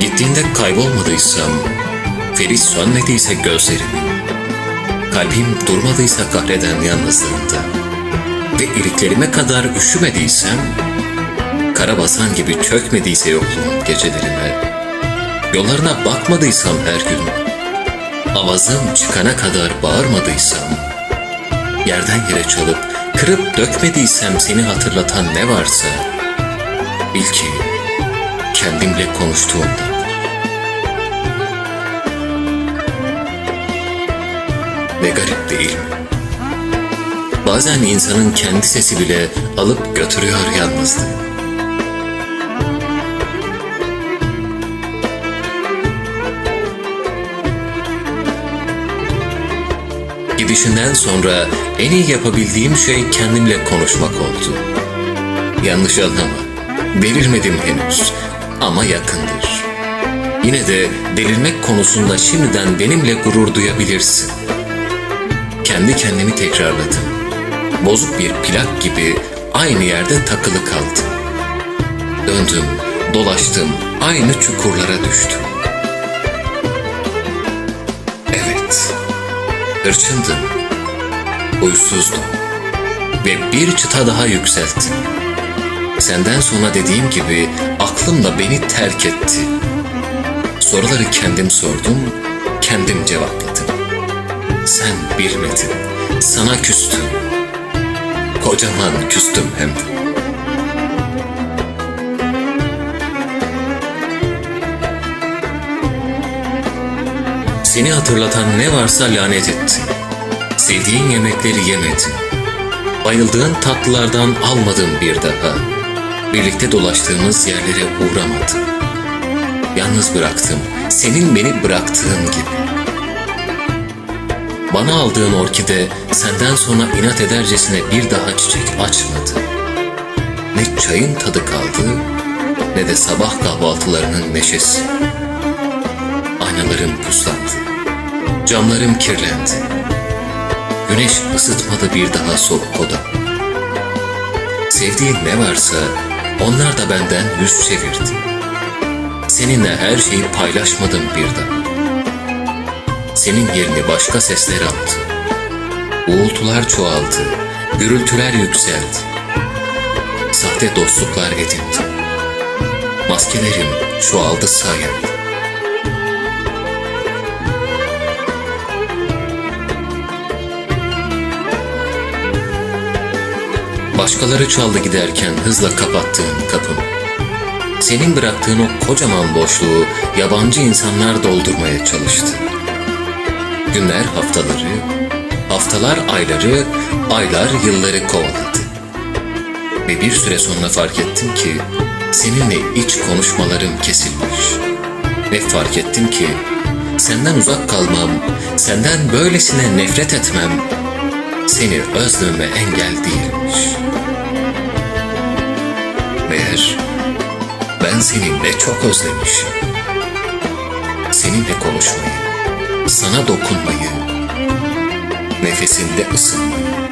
Gittiğinde kaybolmadıysam, Ferit sönmediyse gözlerimi, kalbim durmadıysa kahreden yalnızlığında ve iliklerime kadar üşümediysem, kara basan gibi çökmediyse yokluğum gecelerime, yollarına bakmadıysam her gün, avazım çıkana kadar bağırmadıysam, yerden yere çalıp kırıp dökmediysem seni hatırlatan ne varsa, bil ki kendimle konuştuğumda. Ne garip değil mi? Bazen insanın kendi sesi bile alıp götürüyor yalnızlığı. Gidişinden sonra en iyi yapabildiğim şey kendimle konuşmak oldu. Yanlış anlama, delirmedim henüz ama yakındır. Yine de delirmek konusunda şimdiden benimle gurur duyabilirsin. Kendi kendimi tekrarladım. Bozuk bir plak gibi aynı yerde takılı kaldım. Döndüm, dolaştım, aynı çukurlara düştüm. Hırçındım, uysuzdum ve bir çıta daha yükselttim. Senden sonra dediğim gibi aklım da beni terk etti. Soruları kendim sordum, kendim cevapladım. Sen bilmedin, sana küstüm. Kocaman küstüm hem de. Seni hatırlatan ne varsa lanet ettim. Sevdiğin yemekleri yemedim. Bayıldığın tatlılardan almadım bir daha. Birlikte dolaştığımız yerlere uğramadım. Yalnız bıraktım, senin beni bıraktığın gibi. Bana aldığın orkide senden sonra inat edercesine bir daha çiçek açmadı. Ne çayın tadı kaldı, ne de sabah kahvaltılarının neşesi. Aynalarım puslandı, camlarım kirlendi. Güneş ısıtmadı bir daha soğuk oda. Sevdiğin ne varsa onlar da benden yüz çevirdi. Seninle her şeyi paylaşmadım bir daha. Senin yerini başka sesler aldı. Uğultular çoğaldı, gürültüler yükseldi. Sahte dostluklar edindi. Maskelerim çoğaldı sayende. Başkaları çaldı giderken hızla kapattığım kapım. Senin bıraktığın o kocaman boşluğu yabancı insanlar doldurmaya çalıştı. Günler haftaları, haftalar ayları, aylar yılları kovaladı. Ve bir süre sonra fark ettim ki seninle iç konuşmalarım kesilmiş. Ve fark ettim ki senden uzak kalmam, senden böylesine nefret etmem seni özlememe engel değilmiş. Ben seni ne çok özlemişim. Seninle konuşmayı, sana dokunmayı, nefesinde ısınmayı.